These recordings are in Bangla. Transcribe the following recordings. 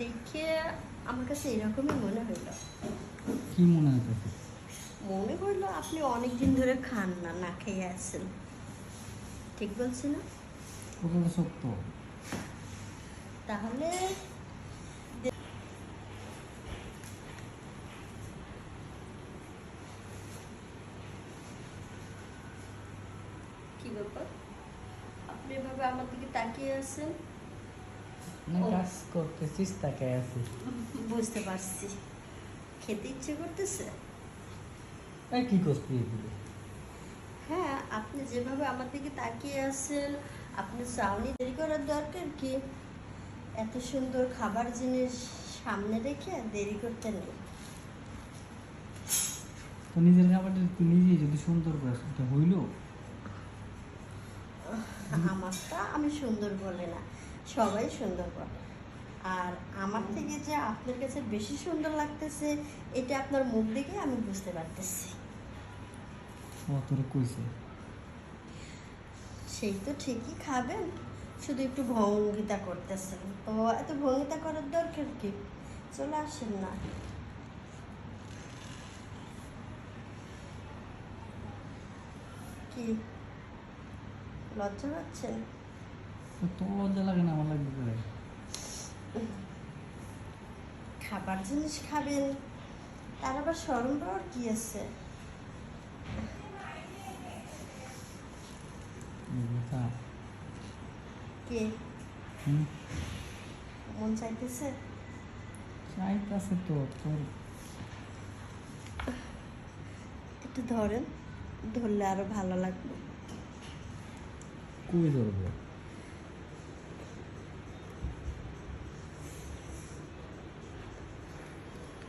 দেখে আমার কাছে এরকমই মনে হইল। কি মনে হইতেছে মনে হইল আপনি অনেক দিন ধরে খান না না খেয়ে আছেন। ঠিক বলছি না? কথাটা সত্য। তাহলে কি ব্যাপার? আপনি এভাবে আমার দিকে তাকিয়ে আছেন। কাজ করতেছিস তাকে আছি বুঝতে পারছি খেতে ইচ্ছে করতেছে কি এগুলো হ্যাঁ আপনি যেভাবে আমার দিকে তাকিয়ে আছেন আপনি চাউনি দেরি করার দরকার কি এত সুন্দর খাবার জিনিস সামনে রেখে দেরি করতে নেই তো নিজের খাবারটা তুই নিজেই যদি সুন্দর করে সেটা হইল আমারটা আমি সুন্দর বলে না সবাই সুন্দর বলে আর আমার থেকে যে আপনার কাছে বেশি সুন্দর লাগতেছে এটা আপনার মুখ দেখে আমি বুঝতে পারতেছি। সেই তো ঠিকই খাবেন শুধু একটু ভঙ্গিতা করতেছেন। তো এত ভঙ্গিতা করার দরকার কি? চলে আসেন না। কি? লজ্জা পাচ্ছেন? তোর লজ্জা লাগে না আমার লাগবে করে খাবার জিনিস খাবেন তার আবার স্মরণ পাওয়ার কি আছে? কে? মন চাইতেছে? চাইতাছে তো তোর। একটু ধরেন ধরলে আরও ভালো লাগবে। কই ধরবো?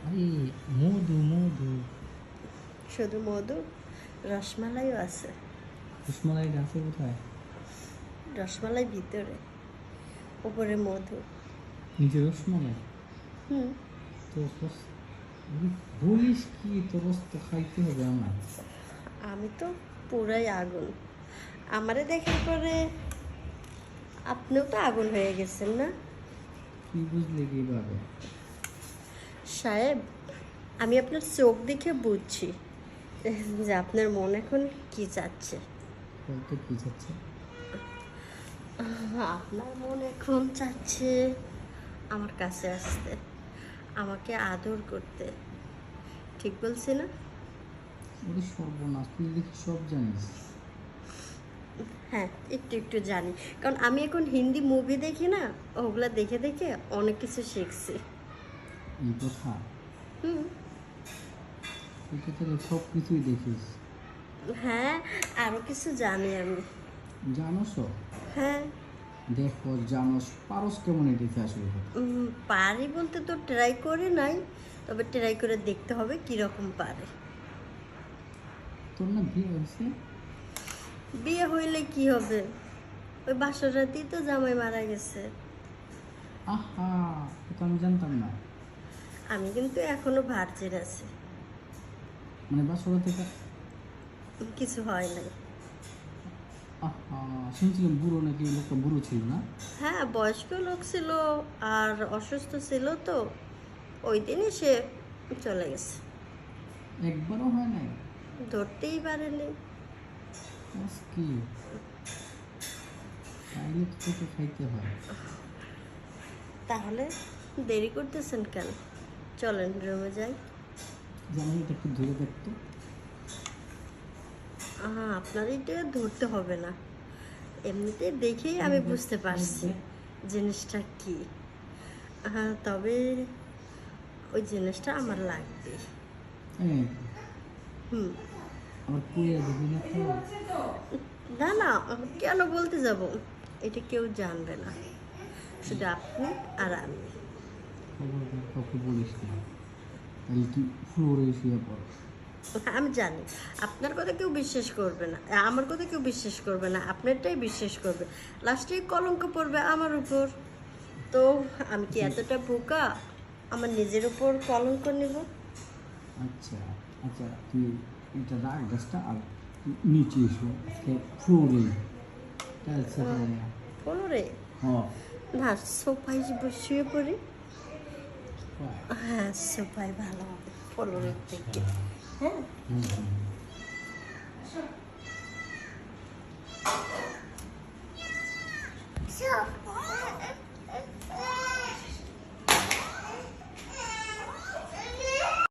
আরে মধু মধু। শুধু মধু? রসমালাইও আছে। রসমালাই আছে কোথায়? রসমালাই ভিতরে। উপরে মধু। নিজের রসমালাই? হুম। তো বলিস কি তোর তো খাইতে হবে আমার। আমি তো পুরাই আগুন। আমারে দেখার পরে আপনিও তো আগুন হয়ে গেছেন না? কি বুঝলি কীভাবে? সাহেব আমি আপনার চোখ দেখে বুঝছি। যে আপনার মন এখন কি চাচ্ছে? কি আপনার মন এখন চাচ্ছে আমার কাছে আসতে আমাকে আদর করতে। ঠিক বলছি না? সর্বনাশ তুই দেখি সব জানিস। হ্যাঁ একটু একটু জানি। কারণ আমি এখন হিন্দি মুভি দেখি না ওগুলা দেখে দেখে অনেক কিছু শিখছি। কথা হুম। তো সব কিছুই দেখিস। হ্যাঁ আরও কিছু জানি আমি। জানোস? হ্যাঁ। দেখো জানোস পারস কেমন দেখে আসলে পারি বলতে তো ট্রাই করে নাই তবে ট্রাই করে দেখতে হবে কীরকম পারে। তোর না বিয়ে হয়েছে? বিয়ে হইলে কি হবে? ওই বাসর রাতেই তো জামাই মারা গেছে। আহা তো আমি জানতাম না। আমি কিন্তু এখনও ভার্জিন আছি। মানে বাসরা থেকে কিছু হয় নাই। শুনছিলাম বুড়ো নাকি লোকটা বুড়ো ছিল না? হ্যাঁ বয়স্ক লোক ছিল আর অসুস্থ ছিল তো। ওই দিনই সে চলে গেছে। একবারও হয় নাই? ধরতেই পারেনি। কি? তো খাইতে হয়। তাহলে দেরি করতেছেন কেন? চলেন রুমে যাই। একটু ধরে দেখতো। হ্যাঁ আপনার এটা ধরতে হবে না। এমনিতে দেখেই আমি বুঝতে পারছি জিনিসটা কি। হ্যাঁ তবে ওই জিনিসটা আমার লাগবে। হুম। না না কেন বলতে যাব? এটা কেউ জানবে না। শুধু আপনি আর আমি। খবরদার কাউকে বলিস না তাহলে তুই ফ্লোরে শুয়ে পড় আমি জানি। আপনার কথা কেউ বিশ্বাস করবে না। আমার কথা কেউ বিশ্বাস করবে না। আপনারটাই বিশ্বাস করবে। লাস্টে কলঙ্ক পড়বে আমার উপর। তো আমি কি এতটা বোকা? আমার নিজের উপর কলঙ্ক নেব? আচ্ছা আচ্ছা তুই এটা রাখ গাছটা আর নিচে এসো। ফ্লোরে। ফোনরে হ্যাঁ। না সোফায় শুয়ে পড়ি। হ্যাঁ সোফায় ভালো। হবে ফ্লোরের থেকে হ্যাঁ